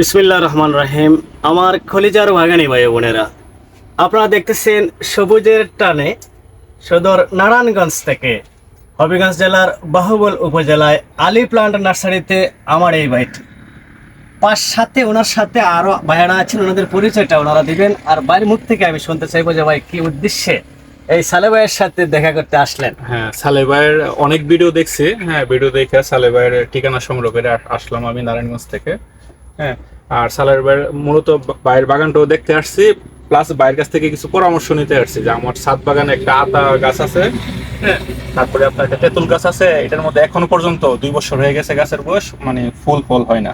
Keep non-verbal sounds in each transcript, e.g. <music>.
বিসমিল্লাহ রহমান রাহিম। আমার খলিজার বাগানি ভাই বোনেরা, আপনারা দেখতেছেন সবুজের টানে সদর নারায়ণগঞ্জ থেকে হবিগঞ্জ জেলার বাহুবল উপজেলায় আলী প্লান্ট নার্সারিতে আমার এই বাইটি পাঁচ সাথে ওনার সাথে আরও ভাইয়ারা আছেন, ওনাদের পরিচয়টা ওনারা দিবেন। আর বাইরের মুখ থেকে আমি শুনতে চাইব যে ভাই কি উদ্দেশ্যে এই সালে ভাইয়ের সাথে দেখা করতে আসলেন? হ্যাঁ সালে ভাইয়ের অনেক ভিডিও দেখছি। হ্যাঁ ভিডিও দেখে সালে ভাইয়ের ঠিকানা সংগ্রহ করে আসলাম আমি নারায়ণগঞ্জ থেকে। হ্যাঁ আর সালের ভাইয়ের মূলত বাইরের বাগানটাও দেখতে আসছি প্লাস বাইরের কাছ থেকে কিছু পরামর্শ নিতে আসছি যে আমার ছাদ বাগানে একটা আতা গাছ আছে হ্যাঁ তারপরে আপনার একটা তেঁতুল গাছ আছে এটার মধ্যে এখনও পর্যন্ত দুই বছর হয়ে গেছে গাছের বয়স মানে ফুল ফল হয় না।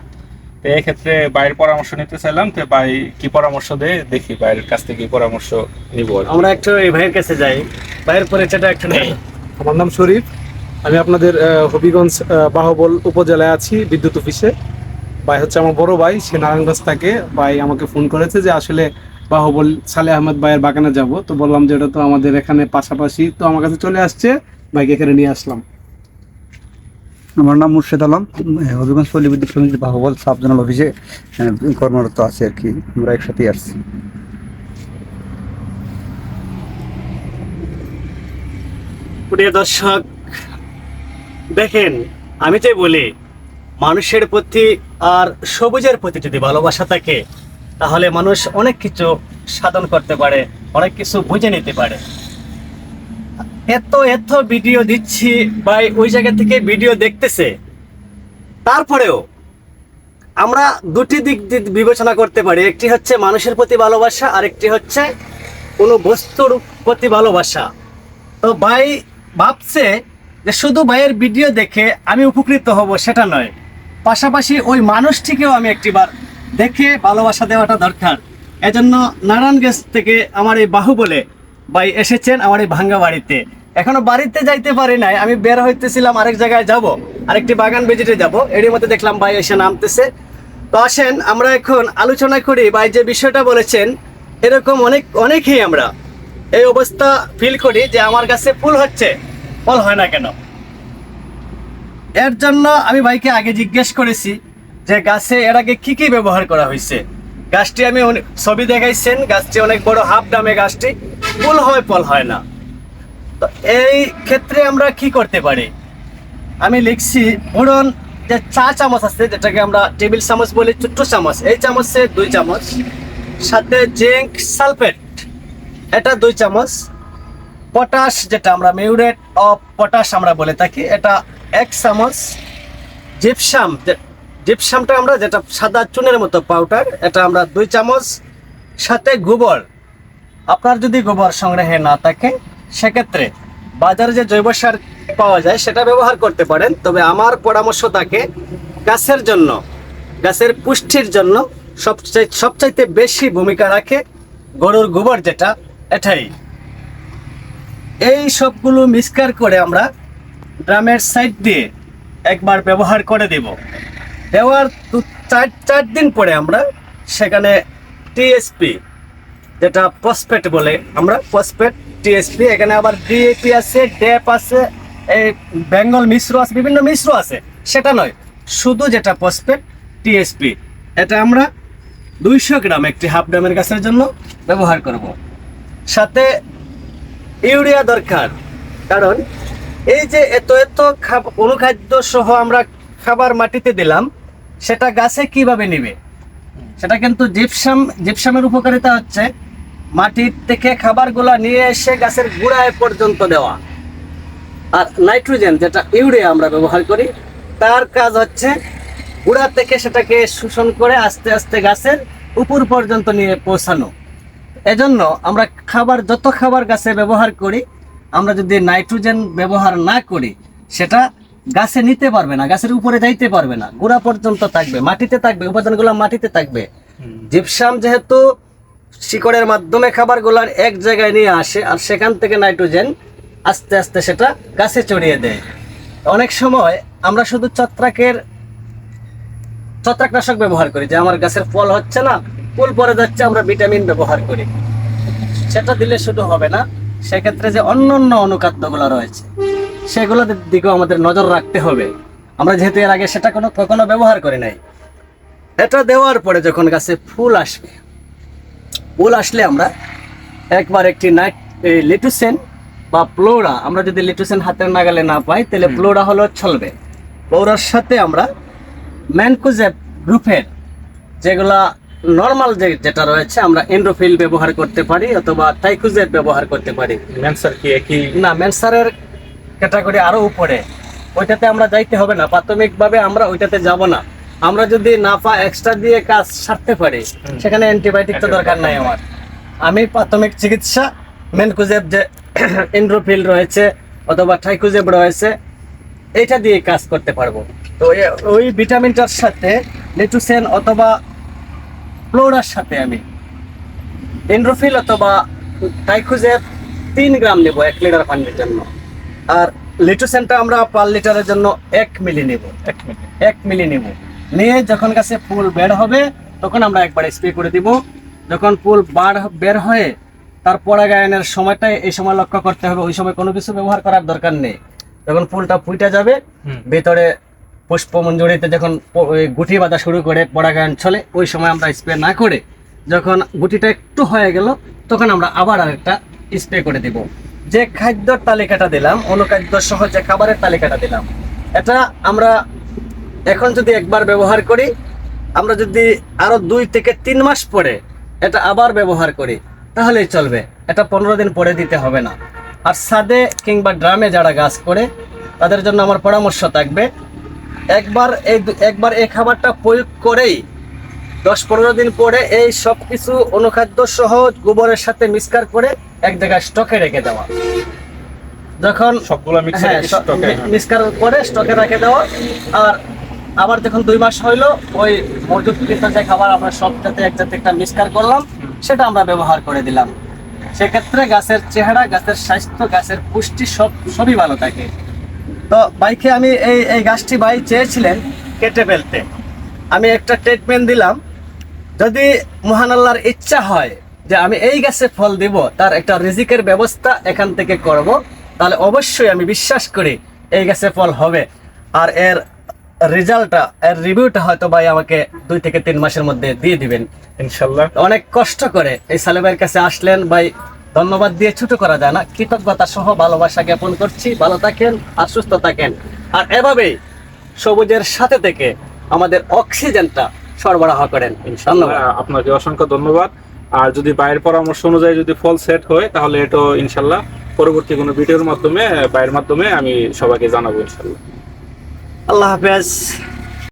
তো এই ক্ষেত্রে বাইরের পরামর্শ নিতে চাইলাম তো ভাই কি পরামর্শ দেয়? দেখি বাইরের কাছ থেকে কি পরামর্শ নিব আমরা একটু এই ভাইয়ের কাছে যাই। ভাইয়ের পরিচয়টা একটু নেই। আমার নাম শরীফ। আমি আপনাদের হবিগঞ্জ বাহবল উপজেলায় আছি বিদ্যুৎ অফিসে। ভাই হচ্ছে আমার বড় ভাই সে নারায়ণগঞ্জ থাকে। ভাই আমাকে ফোন করেছে যে আসলে বাহুবল সালে আহমেদ ভাইয়ের বাগানে যাব। তো বললাম যে ওটা তো আমাদের এখানে পাশাপাশি। তো আমার কাছে চলে আসছে ভাইকে এখানে নিয়ে আসলাম। আমার নাম মুর্শেদ আলম। আহ, হবিগঞ্জ পল্লী বিদ্যুৎ সমিতি বাহুবল সাব জোনাল অফিসে কর্মরত আছে আর কি। আমরা একসাথেই আসছি। প্রিয় দর্শক দেখেন আমি তো বলি মানুষের প্রতি আর সবুজের প্রতি যদি ভালোবাসা থাকে, তাহলে মানুষ অনেক কিছু সাধন করতে পারে, অনেক কিছু বুঝে নিতে পারে। এত এত ভিডিও দিচ্ছি বা ওই জায়গা থেকে ভিডিও দেখতেছে। তারপরেও আমরা দুটি দিক বিবেচনা করতে পারি, একটি হচ্ছে মানুষের প্রতি ভালোবাসা আর একটি হচ্ছে কোনো বস্তুর প্রতি ভালোবাসা। তো ভাই ভাবছে যে শুধু ভাইয়ের ভিডিও দেখে আমি উপকৃত হব, সেটা নয়। পাশাপাশি ওই মানুষটিকেও আমি একটিবার দেখে ভালোবাসা দেওয়াটা দরকার। এজন্য নারায়ণগঞ্জ থেকে আমার এই বাহু বলে ভাই এসেছেন আমার এই ভাঙ্গা বাড়িতে। এখনও বাড়িতে যাইতে পারি নাই, আমি বের হইতেছিলাম আরেক জায়গায় যাব, আরেকটি বাগান ভিজিটে যাব। এরই মধ্যে দেখলাম ভাই এসে নামতেছে। তো আসেন, আমরা এখন আলোচনা করি ভাই যে বিষয়টা বলেছেন, এরকম অনেক, অনেকেই আমরা এই অবস্থা ফিল করি যে আমার কাছে ফুল হচ্ছে, ফল হয় না কেন? এর জন্য আমি ভাইকে আগে জিজ্ঞেস করেছি যে গাছে এর আগে কি কি ব্যবহার করা হয়েছে। গাছটি আমি ছবি দেখাইছেন, গাছটি অনেক বড় হাফ দামে, গাছটি ফুল হয়, ফল হয় না। তো এই ক্ষেত্রে আমরা কি করতে পারি? আমি লিখছি, ধরুন যে চা চামচ আছে, যেটাকে আমরা টেবিল চামচ বলি, ছোট্ট চামচ। এই চামচে দুই চামচ, সাথে জিঙ্ক সালফেট, এটা দুই চামচ, পটাশ যেটা আমরা মিউরেট অফ পটাশ আমরা বলে থাকি, এটা এক চামচ জিপসাম জিপসামটা আমরা যেটা সাদা চুনের মতো পাউডার এটা আমরা দুই চামচ সাথে গোবর। আপনার যদি গোবর সংগ্রহে না থাকে, সেক্ষেত্রে বাজারে যে জৈব সার পাওয়া যায়, সেটা ব্যবহার করতে পারেন। তবে আমার পরামর্শ থাকে, গাছের জন্য, গাছের পুষ্টির জন্য সবচাই, সবচাইতে বেশি ভূমিকা রাখে গরুর গোবর যেটা, এটাই। এই সবগুলো মিক্সকার করে আমরা ড্রামের সাইড দিয়ে একবার ব্যবহার করে দেব। দেওয়ার দু চার চার দিন পরে আমরা সেখানে টিএসপি যেটা ফসফেট বলে আমরা ফসফেট টিএসপি এখানে আবার ডিএপি আছে ডেপ আছে, এই বেঙ্গল মিশ্র আছে, বিভিন্ন মিশ্র আছে, সেটা নয়, শুধু যেটা ফসফেট টিএসপি এটা আমরা দুইশো গ্রাম একটি হাফ ড্রামের গাছের জন্য ব্যবহার করব। সাথে ইউরিয়া দরকার, কারণ এই যে এত এত অনুখাদ্য সহ আমরা খাবার মাটিতে দিলাম, সেটা গাছে কীভাবে নিবে? সেটা কিন্তু জিপসাম জিপসামের উপকারিতা হচ্ছে মাটির থেকে খাবারগুলা নিয়ে এসে গাছের গুড়ায় পর্যন্ত দেওয়া। আর নাইট্রোজেন, যেটা ইউরিয়া আমরা ব্যবহার করি, তার কাজ হচ্ছে গুড়া থেকে সেটাকে শোষণ করে আস্তে আস্তে গাছের উপর পর্যন্ত নিয়ে পৌঁছানো। এজন্য আমরা খাবার যত খাবার গাছে ব্যবহার করি আমরা যদি নাইট্রোজেন ব্যবহার না করি সেটা গাছে নিতে পারবে না গাছের উপরে যাইতে পারবে না। গোড়া পর্যন্ত থাকবে মাটিতে থাকবে উপাদানগুলো মাটিতে থাকবে। জিপসাম যেহেতু শিকড়ের মাধ্যমে খাবারগুলার এক জায়গায় নিয়ে আসে আর সেখান থেকে নাইট্রোজেন আস্তে আস্তে সেটা গাছে চড়িয়ে দেয়। অনেক সময় আমরা শুধু ছত্রাকের ছত্রাকনাশক ব্যবহার করি যে আমার গাছের ফল হচ্ছে না ফুল পরে যাচ্ছে আমরা ভিটামিন ব্যবহার করি। সেটা দিলে শুধু হবে না। সেক্ষেত্রে যে অন্য অন্য অনুখাদ্যগুলো রয়েছে সেগুলোর দিকেও আমাদের নজর রাখতে হবে। আমরা যেহেতু এর আগে সেটা কোনো কখনো ব্যবহার করি নাই। এটা দেওয়ার পরে যখন গাছে ফুল আসবে ফুল আসলে আমরা একবার একটি নাইট লিটুসেন বা প্লোরা আমরা যদি লিটুসেন হাতের নাগালে না পাই তাহলে প্লোরা হলো চলবে প্লোরার সাথে আমরা ম্যানকোজেব গ্রুপের যেগুলা নর্মাল যে যেটা রয়েছে আমরা এন্ড্রোফিল ব্যবহার করতে পারি অথবা টাইকুজেব ব্যবহার করতে পারি। ম্যানসার কি একই? না মেনসারের ক্যাটাগরি আরও উপরে। ওইটাতে আমরা যাইতে হবে না প্রাথমিকভাবে আমরা ওইটাতে যাব না। আমরা যদি নাফা এক্সট্রা দিয়ে কাজ সারতে পারি সেখানে অ্যান্টিবায়োটিক তো দরকার নাই আমার। আমি প্রাথমিক চিকিৎসা মেনকুজেব যে <coughs> এন্ড্রোফিল রয়েছে অথবা ট্রাইকুজেব রয়েছে এইটা দিয়ে কাজ করতে পারব। তো ওই ভিটামিনটার সাথে লিটুসেন অথবা ফ্লোরার সাথে আমি। এন্ড্রোফিল অথবা টাইকুজেব তিন গ্রাম নেব এক লিটার পানির জন্য। আর লিটুসেনটা আমরা পার লিটারের জন্য এক মিলি নেব। এক মিলি। নেব। নিয়ে যখন গাছে ফুল বের হবে তখন আমরা একবার স্প্রে করে দিব। যখন ফুল বার বের হয়ে তার পরাগায়নের সময়টাই এই সময় লক্ষ্য করতে হবে। ওই সময় কোনো কিছু ব্যবহার করার দরকার নেই। যখন ফুলটা ফুইটা যাবে ভেতরে পুষ্পমঞ্জুরিতে যখন গুটি বাঁধা শুরু করে পরাগায়ন চলে ওই সময় আমরা স্প্রে না করে যখন গুটিটা একটু হয়ে গেল, তখন আমরা আবার আরেকটা স্প্রে করে দিব। যে খাদ্যর তালিকাটা দিলাম, অনুখাদ্য সহ যে খাবারের তালিকাটা দিলাম, এটা আমরা এখন যদি একবার ব্যবহার করি, আমরা যদি আরও দুই থেকে তিন মাস পরে এটা আবার ব্যবহার করি, তাহলেই চলবে। এটা পনেরো দিন পরে দিতে হবে না। আর সাদে কিংবা ড্রামে যারা গাছ করে, তাদের জন্য আমার পরামর্শ থাকবে একবার এই একবার এই খাবারটা প্রয়োগ করেই দশ পনেরো দিন পরে এই সব কিছু অনুখাদ্য সহ গোবরের সাথে মিক্সকার করে এক জায়গায় স্টকে রেখে দেওয়া। যখন সবগুলো হ্যাঁ, মিক্সকার করে স্টকে রেখে দেওয়া। আর আবার যখন দুই মাস হইল ওই মজুদকৃত যে খাবার আমরা সবটাতে একসাথে একটা মিক্সকার করলাম সেটা আমরা ব্যবহার করে দিলাম। সেক্ষেত্রে গাছের চেহারা গাছের স্বাস্থ্য গাছের পুষ্টি সব সবই ভালো থাকে। তো বাইকে আমি এই এই গাছটি ভাই চেয়েছিলেন কেটে ফেলতে। আমি একটা ট্রিটমেন্ট দিলাম। যদি মহান আল্লাহর ইচ্ছা হয় যে আমি এই গাছে ফল দিব তার একটা রিজিকের ব্যবস্থা এখান থেকে করব তাহলে অবশ্যই আমি বিশ্বাস করি এই গাছে ফল হবে। আর এর রেজাল্টটা এর রিভিউটা হয়তো ভাই আমাকে দুই থেকে তিন মাসের মধ্যে দিয়ে দিবেন। ইনশাল্লাহ। অনেক কষ্ট করে এই সালেবের কাছে আসলেন ভাই। ধন্যবাদ দিয়ে ছোট করা যায় না। কৃতজ্ঞতা সহ ভালোবাসা জ্ঞাপন করছি। ভালো থাকেন আর সুস্থ থাকেন। আর এভাবেই সবুজের সাথে থেকে আমাদের অক্সিজেনটা সরবরাহ করেন আহ, আপনাকে অসংখ্য ধন্যবাদ। আর যদি বাইরের পরামর্শ অনুযায়ী যদি ফল সেট হয় তাহলে এটা ইনশাল্লাহ পরবর্তী কোনো ভিডিওর মাধ্যমে বাইরের মাধ্যমে আমি সবাইকে জানাব ইনশাল্লাহ আল্লাহ হাফেজ।